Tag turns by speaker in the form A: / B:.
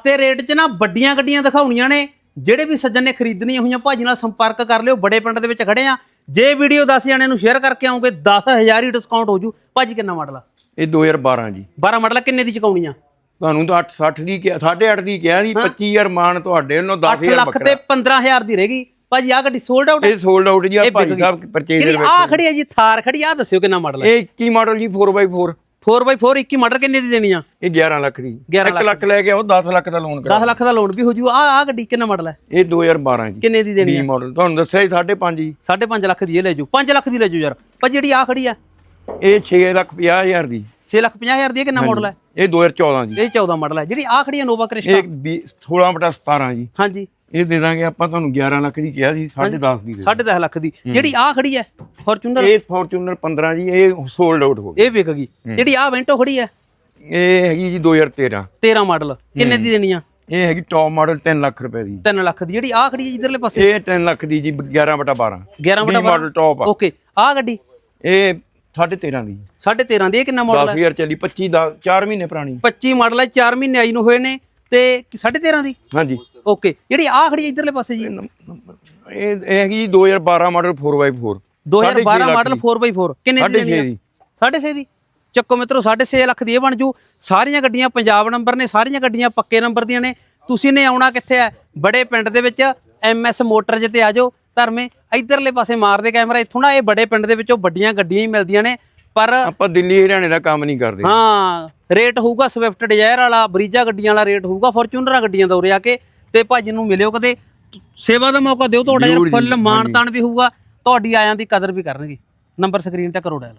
A: ਸਸਤੇ ਰੇਟ 'ਚ ਨਾ ਵੱਡੀਆਂ ਗੱਡੀਆਂ ਦਿਖਾਉਣੀਆਂ ਨੇ ਜਿਹੜੇ ਵੀ ਸੱਜਣ ਨੇ ਖਰੀਦਣੀਆਂ ਹੋਈਆਂ ਭਾਜੀ ਨਾਲ ਸੰਪਰਕ ਕਰ ਲਿਓ ਬੜੇ ਪਿੰਡ ਦੇ ਵਿੱਚ ਖੜੇ ਆ। ਜੇ ਵੀਡੀਓ 10 ਜਣਿਆਂ ਨੂੰ ਸ਼ੇਅਰ ਕਰਕੇ ਆਉਂਗੇ 10000 ਹੀ ਡਿਸਕਾਊਂਟ ਹੋ ਜੂ। ਭਾਜੀ ਕਿੰਨਾ ਮਾਡਲ ਆ?
B: ਇਹ 2012 ਜੀ।
A: 12 ਮਾਡਲ ਆ, ਕਿੰਨੇ ਦੀ ਚੁਕਾਉਣੀ ਆ?
B: ਤੁਹਾਨੂੰ ਤਾਂ 860 ਦੀ ਕਿਹਾ 8.5 ਦੀ ਕਿਹਾ ਸੀ 25000 ਮਾਨ ਤੁਹਾਡੇ ਵੱਲੋਂ
A: 8
B: 10000
A: ਲੱਖ ਤੇ 15000 ਦੀ ਰਹਿ ਗਈ। ਭਾਜੀ ਆ ਗੱਡੀ ਸੋਲਡ ਆਊਟ
B: ਇਹ ਸੋਲਡ ਆਊਟ ਜੀ ਆ ਭਾਈ ਸਾਹਿਬ ਪਰਚੇਜ
A: ਜਿਹੜੀ ਆ ਖੜੀ ਹੈ ਜੀ ਥਾਰ ਖੜੀ ਆ ਦੱਸਿਓ ਕਿੰਨਾ ਮਾਡਲ ਹੈ
B: ਇਹ 21 ਮਾਡਲ ਜੀ 4x4
A: 4x4 21 ਮਾਡਲ ਕਿੰਨੇ ਦੀ ਦੇਣੀ ਆ?
B: ਇਹ 11 ਲੱਖ ਦੀ।
A: 11
B: 1 ਲੱਖ ਲੈ ਕੇ ਆਓ 10 ਲੱਖ ਦਾ ਲੋਨ ਕਰਾ
A: 10 ਲੱਖ ਦਾ ਲੋਨ ਵੀ ਹੋ ਜੂ। ਆ ਆ ਗੱਡੀ ਕਿੰਨਾ ਮਾਡਲ ਹੈ?
B: ਇਹ 2012 ਜੀ।
A: ਕਿੰਨੇ ਦੀ ਦੇਣੀ
B: ਡੀ ਮਾਡਲ ਤੁਹਾਨੂੰ ਦੱਸਿਆ ਹੀ 5.5 ਜੀ।
A: 5.5 ਲੱਖ ਦੀ ਇਹ ਲੈ ਜੂ। 5 ਲੱਖ ਦੀ ਲੈ ਜੂ ਯਾਰ। ਪਰ ਜਿਹੜੀ ਆ ਖੜੀ ਆ
B: ਇਹ 6 ਲੱਖ 50000 ਦੀ।
A: 6 ਲੱਖ 50000 ਦੀ ਇਹ ਕਿੰਨਾ ਮਾਡਲ ਹੈ?
B: ਇਹ 2014 ਜੀ।
A: ਇਹ 14 ਮਾਡਲ ਹੈ। ਜਿਹੜੀ ਆ ਖੜੀ ਆ ਨੋਵਾ ਕ੍ਰਿਸਟਾ
B: ਇਹ 16 ਬਟਾ 17 ਜੀ।
A: ਹਾਂਜੀ।
B: ਇਹ ਦੇ ਦਾਂਗੇ ਆਪਾਂ ਤੁਹਾਨੂੰ 11 ਲੱਖ ਦੀ ਕਿਹਾ ਸੀ 10.5 ਦੀ ਦੇ
A: 10.5 ਲੱਖ ਦੀ। ਜਿਹੜੀ ਆ ਖੜੀ ਹੈ ਫੋਰਚੂਨਰ
B: ਇਹ ਫੋਰਚੂਨਰ 15 ਜੀ ਇਹ ਸੋਲਡ ਆਊਟ ਹੋ
A: ਇਹ ਵਿਕ ਗਈ। ਜਿਹੜੀ ਆ ਵੈਂਟੋ ਖੜੀ ਹੈ?
B: ਗਈ ਇਹ ਹੈਗੀ ਜੀ 2013
A: 13 ਮਾਡਲ ਕਿੰਨੇ ਦੀ ਦੇਣੀ ਆ
B: ਇਹ ਹੈਗੀ ਟੌਪ ਮਾਡਲ 3 ਲੱਖ ਰੁਪਏ ਦੀ।
A: 3 ਲੱਖ ਦੀ। ਜਿਹੜੀ ਆ ਖੜੀ ਹੈ ਇਧਰਲੇ ਪਾਸੇ?
B: ਇਹ 3 ਲੱਖ ਦੀ ਜੀ 11 ਬਟਾ 12
A: 11 ਬਟਾ
B: ਮਾਡਲ ਟੌਪ ਆ।
A: ਓਕੇ ਆ ਗੱਡੀ?
B: ਇਹ 13.5 ਦੀ।
A: 13.5 ਦੀ। ਇਹ ਕਿੰਨਾ ਮਾਡਲ ਹੈ?
B: 10000 ਚੱਲੀ 25 ਦਾ 4 ਮਹੀਨੇ ਪੁਰਾਣੀ।
A: 25 ਮਾਡਲ ਹੈ 4 ਮਹੀਨੇ ਆਈ ਨੂੰ ਹੋਏ ਨੇ ਤੇ 13.5 ਦੀ?
B: ਹਾਂਜੀ।
A: ਓਕੇ ਜਿਹੜੀ ਆ ਖੜੀ ਹੈ ਇਧਰਲੇ ਪਾਸੇ ਜੀ।
B: ਇਹ ਇਹ ਹੈਗੀ ਜੀ 2012 ਮਾਡਲ 4x4
A: 2012 ਮਾਡਲ 4x4 ਕਿੰਨੇ ਦੀ ਆ?
B: ਦੀ।
A: 6.5 ਦੀ। ਚੱਕੋ ਮਿੱਤਰੋ 6.5 ਲੱਖ ਦੀ ਇਹ ਬਣ ਜੂ। ਸਾਰੀਆਂ ਗੱਡੀਆਂ ਪੰਜਾਬ ਨੰਬਰ ਨੇ ਸਾਰੀਆਂ ਗੱਡੀਆਂ ਪੱਕੇ ਨੰਬਰ ਦੀਆਂ ਨੇ। ਤੁਸੀਂ ਨੇ ਆਉਣਾ ਕਿੱਥੇ ਹੈ ਬੜੇ ਪਿੰਡ ਦੇ ਵਿੱਚ ਐਮਐਸ ਮੋਟਰਜ ਤੇ ਆ ਜਾਓ ਧਰਮੇ। ਇਧਰਲੇ ਪਾਸੇ ਮਾਰਦੇ ਕੈਮਰਾ ਇੱਥੋਂ ਨਾ ਇਹ ਬੜੇ ਪਿੰਡ ਦੇ ਵਿੱਚੋਂ ਵੱਡੀਆਂ ਗੱਡੀਆਂ ਹੀ ਮਿਲਦੀਆਂ ਨੇ। ਪਰ
B: ਆਪਾਂ ਦਿੱਲੀ ਹਰਿਆਣੇ ਦਾ ਕੰਮ ਨਹੀਂ ਕਰਦੇ।
A: ਹਾਂ ਰੇਟ ਹੋਊਗਾ ਸਵਿਫਟ ਡਿਜ਼ਾਇਰ ਵਾਲਾ ਬਰੀਜਾ ਗੱਡੀਆਂ ਵਾਲਾ ਰੇਟ ਹੋਊਗਾ ਫੋਰਚੂਨਰ ਗੱਡੀਆਂ ਦਾ ਉਰੇ ਆ ਕੇ। ਤੇ ਭਾਜੀ ਨੂੰ ਮਿਲਿਓ ਕਦੇ ਸੇਵਾ ਦਾ ਮੌਕਾ ਦਿਓ ਤੁਹਾਡਾ ਯਾਰ ਫੁੱਲ ਮਾਣ ਤਾਣ ਵੀ ਹੋਊਗਾ ਤੁਹਾਡੀ ਆਇਆਂ ਦੀ ਕਦਰ ਵੀ ਕਰਨਗੇ। ਨੰਬਰ ਸਕਰੀਨ ਤੇ ਕਰੋ ਡਾਇਲ